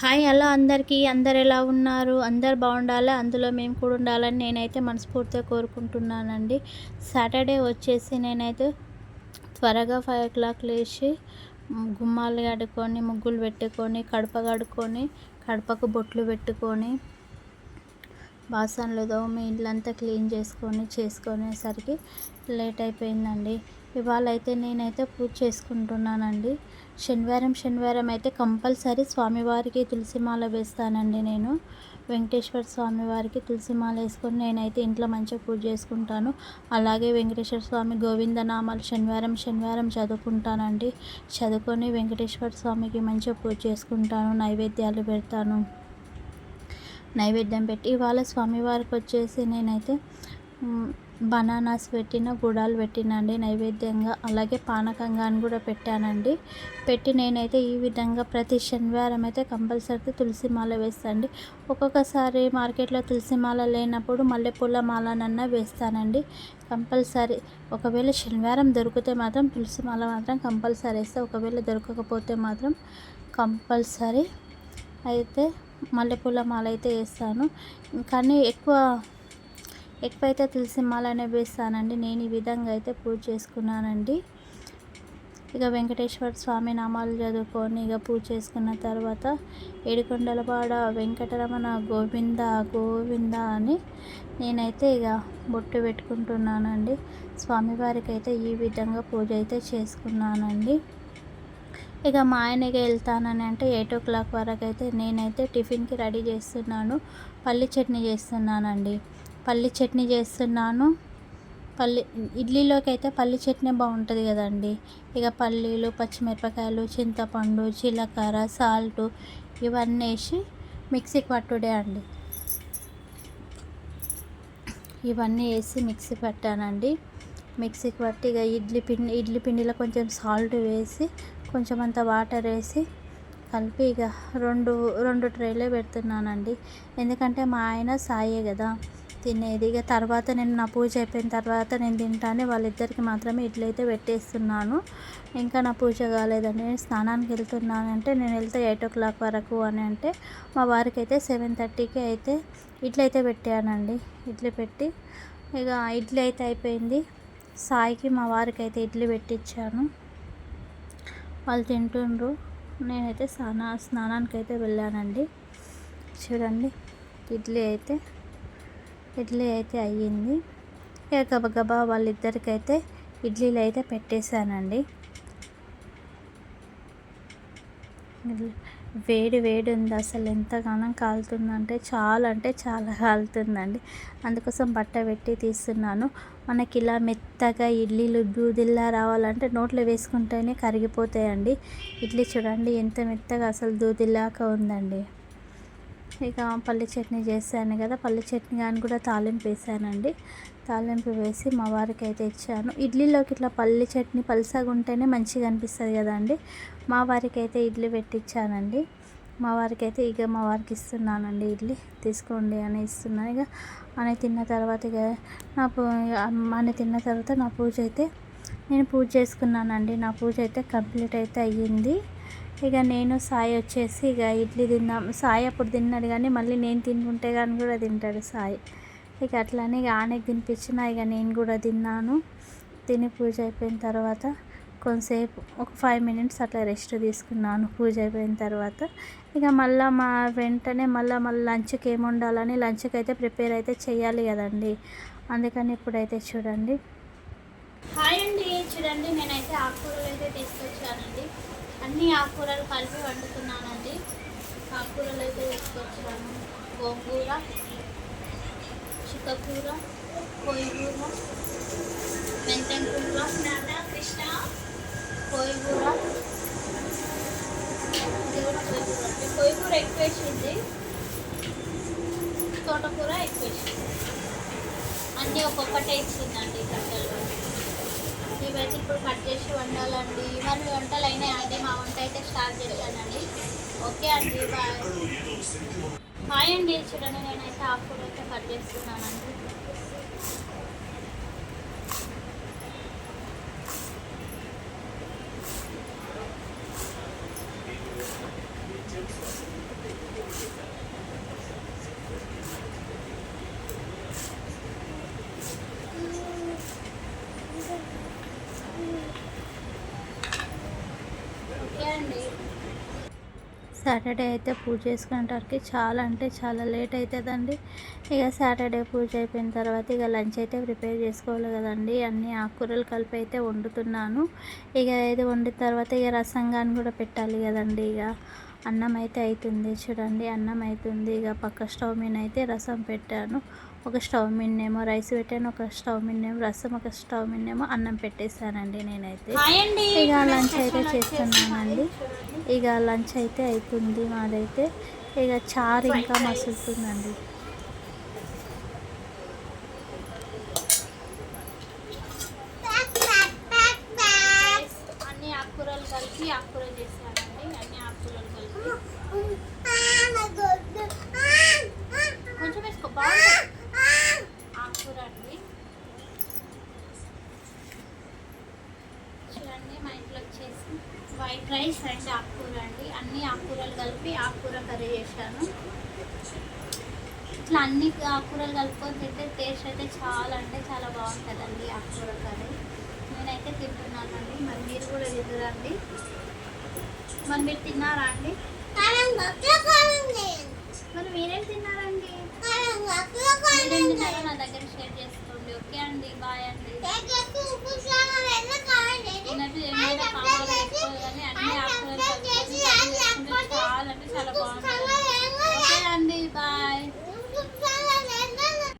Hi అలా అందరికీ. అందరు ఎలా ఉన్నారు? అందరు బాగుండాలి? అందులో మేము కూడా ఉండాలని నేనైతే మనస్ఫూర్తిగా కోరుకుంటున్నానండి. సాటర్డే వచ్చేసి నేనైతే త్వరగా ఫైవ్ ఓ క్లాక్ లేచి గుమ్మాలు కడుక్కొని ముగ్గులు పెట్టుకొని కడప కడుక్కొని కడపకు బొట్లు పెట్టుకొని బాసన్లు తోమి ఇల్లంతా క్లీన్ చేసుకొని చేసుకునేసరికి లేట్ అయిపోయిందండి. ఇవాళ అయితే నేనైతే పూజ చేసుకుంటున్నానండి. శనివారం శనివారం అయితే కంపల్సరీ స్వామివారికి తులసిమాల వేస్తానండి నేను. వెంకటేశ్వర స్వామివారికి తులసిమాల వేసుకొని నేనైతే ఇంట్లో మంచిగా పూజ చేసుకుంటాను. అలాగే వెంకటేశ్వర స్వామి గోవింద నామాలు శనివారం శనివారం చదువుకుంటానండి. చదువుకొని వెంకటేశ్వర స్వామికి మంచిగా పూజ చేసుకుంటాను నైవేద్యాలు పెడతాను. నైవేద్యం పెట్టి ఇవాళ స్వామివారికి వచ్చేసి నేనైతే బనానాస్ పెట్టిన గుడాలు పెట్టినండి నైవేద్యంగా. అలాగే పానకంగాని కూడా పెట్టానండి. పెట్టి నేనైతే ఈ విధంగా ప్రతి శనివారం అయితే కంపల్సరీ తులసి మాల వేస్తాండి ఒక్కొక్కసారి మార్కెట్లో తులసి మాల లేనప్పుడు మల్లెపూల మాలనన్నా వేస్తానండి. కంపల్సరీ. ఒకవేళ శనివారం దొరికితే మాత్రం తులసి మాల మాత్రం కంపల్సరీ వేస్తే. ఒకవేళ దొరకకపోతే మాత్రం కంపల్సరీ. అయితే మల్లెపూల మాల అయితే వేస్తాను. కానీ ఎక్కువ ఎక్కువ అయితే తులసి మాలనే వేస్తానండి నేను ఈ విధంగా అయితే పూజ చేసుకున్నానండి. ఇక వెంకటేశ్వర స్వామి నామాలు చదువుకొని ఇక పూజ చేసుకున్న తర్వాత ఏడుకొండలపాడ వెంకటరమణ గోవింద గోవింద అని నేనైతే ఇక బొట్టు పెట్టుకుంటున్నానండి. స్వామివారికి అయితే ఈ విధంగా పూజ అయితే చేసుకున్నానండి. ఇక మా ఆయనకి వెళ్తానని అంటే ఎయిట్ ఓ క్లాక్ వరకు అయితే నేనైతే టిఫిన్కి రెడీ చేస్తున్నాను పల్లి చట్నీ చేస్తున్నానండి. పల్లి చట్నీ చేస్తున్నాను. పల్లి ఇడ్లీలోకి అయితే పల్లి చట్నీ బాగుంటుంది కదండి. ఇక పల్లీలు పచ్చిమిరపకాయలు చింతపండు జీలకర్ర సాల్ట్ ఇవన్నీ వేసి మిక్సీకి పట్టుడే అండి. ఇవన్నీ వేసి మిక్సీ పట్టానండి. మిక్సీకి పట్టి ఇక ఇడ్లీ పిండి ఇడ్లీ పిండిలో కొంచెం సాల్ట్ వేసి కొంచెం అంత వాటర్ వేసి కలిపి ఇక రెండు రెండు ట్రేలే పెడుతున్నానండి. ఎందుకంటే మా ఆయన సాయే కదా. తినేది. ఇక తర్వాత నేను నా పూజ అయిపోయిన తర్వాత నేను తింటాను వాళ్ళిద్దరికి మాత్రమే ఇడ్లీ అయితే పెట్టేస్తున్నాను. ఇంకా నా పూజ కాలేదండి. నేను స్నానానికి వెళ్తున్నానంటే నేను వెళ్తే ఎయిట్ ఓ క్లాక్ వరకు అని అంటే మా వారికి అయితే సెవెన్ థర్టీకి అయితే ఇడ్లీ అయితే పెట్టానండి. ఇడ్లీ పెట్టి ఇక ఇడ్లీ అయితే అయిపోయింది. సాయికి మా వారికి అయితే ఇడ్లీ పెట్టించాను వాళ్ళు తింటుండ్రు. నేనైతే స్నానా స్నానానికి అయితే వెళ్ళానండి. చూడండి ఇడ్లీ అయితే ఇడ్లీ అయితే అయ్యింది. ఇక గబగబా వాళ్ళిద్దరికైతే ఇడ్లీలు అయితే పెట్టేశానండి. వేడి వేడి ఉంది అసలు. ఎంతగానో కాలుతుందంటే చాలా అంటే చాలా కాలుతుందండి. అందుకోసం బట్ట పెట్టి తీస్తున్నాను. మనకి ఇలా మెత్తగా ఇడ్లీలు దూదిల్లా రావాలంటే నోట్లో వేసుకుంటేనే కరిగిపోతాయండి. ఇడ్లీ చూడండి ఎంత మెత్తగా అసలు దూదిల్లాగా ఉందండి. ఇక పల్లి చట్నీ చేశాను కదా పల్లి చట్నీ కానీ కూడా తాలింపు వేసానండి. తాలింపు వేసి మా వారికి అయితే ఇచ్చాను. ఇడ్లీలోకి ఇట్లా పల్లి చట్నీ పలుసగా ఉంటేనే మంచిగా అనిపిస్తుంది కదండి. మా వారికి అయితే ఇడ్లీ పెట్టించానండి మా వారికి అయితే ఇక మా వారికి ఇస్తున్నానండి ఇడ్లీ. తీసుకోండి అని ఇస్తున్నాను. ఇక అని తిన్న తర్వాత ఇక నా పూ అని తిన్న తర్వాత నా పూజ అయితే నేను పూజ చేసుకున్నానండి. నా పూజ అయితే కంప్లీట్ అయితే అయ్యింది. ఇక నేను సాయి వచ్చేసి ఇక ఇడ్లీ తిన్నాం సాయి అప్పుడు తిన్నాడు కానీ మళ్ళీ నేను తింటుంటే కానీ కూడా తింటాడు సాయి. ఇక అట్లానే ఇక ఆనకి తినిపించిన ఇక నేను కూడా తిన్నాను. తిని పూజ అయిపోయిన తర్వాత కొంతసేపు ఒక ఫైవ్ మినిట్స్ అట్లా రెస్ట్ తీసుకున్నాను పూజ అయిపోయిన తర్వాత. ఇక మళ్ళీ మా వెంటనే మళ్ళీ మళ్ళీ లంచ్కి ఏమి ఉండాలని లంచ్కి అయితే ప్రిపేర్ అయితే చేయాలి కదండి. అందుకని ఇప్పుడైతే చూడండి. హాయ్ అండి. చూడండి నేనైతే ఆకుకూరలు అయితే తీసుకొచ్చానండి. అన్ని ఆకుకూరలు కలిపి వండుతున్నానండి. ఆకుకూరలు అయితే తీసుకొచ్చాను. గోంగూర చిక్కకూర కోయిగూర మెంతం కూర కృష్ణ కోయిగూర ఇది కోయిగూర ఎక్కువ వేసింది తోటకూర ఎక్కువ వేసింది అన్నీ ఒక్కొక్కటే ఇచ్చిందండి కట్టెలు ఇవైతే ఇప్పుడు కట్ చేసి వండాలండి. మరి వంటలు అయినాయి? అయినాయండి మా వంట అయితే స్టార్ట్ చేశానండి. ఓకే అండి బాయ్. హాయ్ అండి. చూడండి నేనైతే ఆకుకూర అయితే కట్ చేస్తున్నానండి. సాటర్డే అయితే పూజ చేసుకునేటరికి చాలా అంటే చాలా లేట్ అవుతుందండి. ఇక సాటర్డే పూజ అయిపోయిన తర్వాత ఇక లంచ్ అయితే ప్రిపేర్ చేసుకోవాలి కదండి. అన్ని ఆకుకూరలు కలిపి అయితే వండుతున్నాను. ఇక ఇది వండిన తర్వాత ఇక రసంగాన్ని కూడా పెట్టాలి కదండి ఇక. అన్నం అయితే అవుతుంది చూడండి అన్నం అవుతుంది ఇక పక్క స్టవ్ మీద అయితే రసం పెట్టాను. ఒక స్టవ్ మీదనేమో రైస్ పెట్టాను ఒక స్టవ్ మీదనేమో రసం ఒక స్టవ్ మీదనేమో అన్నం పెట్టేశానండి నేనైతే. ఇక లంచ్ అయితే చేస్తున్నానండి. ఇక లంచ్ అయితే అవుతుంది మాదైతే. ఇక చారు ఇంకా మసులుతుందండి అన్ని ఆకుకూరలు కలిపి ఆకుకూర చేశానండి అన్ని ఆకుకూరలు కలిపి కొంచెం వేసుకో బాగుంటుంది ఆకుకూర అండి చూడండి మా ఇంట్లో వచ్చేసి వైట్ రైస్ అండ్ ఆకుకూర అండి. అన్ని ఆకుకూరలు కలిపి ఆకుకూర కర్రీ చేశాను. ఇట్లా అన్ని ఆకుకూరలు కలుపుకొని తింటే టేస్ట్ అయితే చాలా అంటే చాలా బాగుంటుందండి ఆకుకూర కర్రీ. నేనైతే తింటున్నానండి. మరి మీరు కూడా తింటురండి. మరి మీరు తిన్నారా అండి? మరి మీరేం తిన్నారండి? నా దగ్గర షేర్ చేసుకోండి. ఓకే అండి. బాయ్ అండి.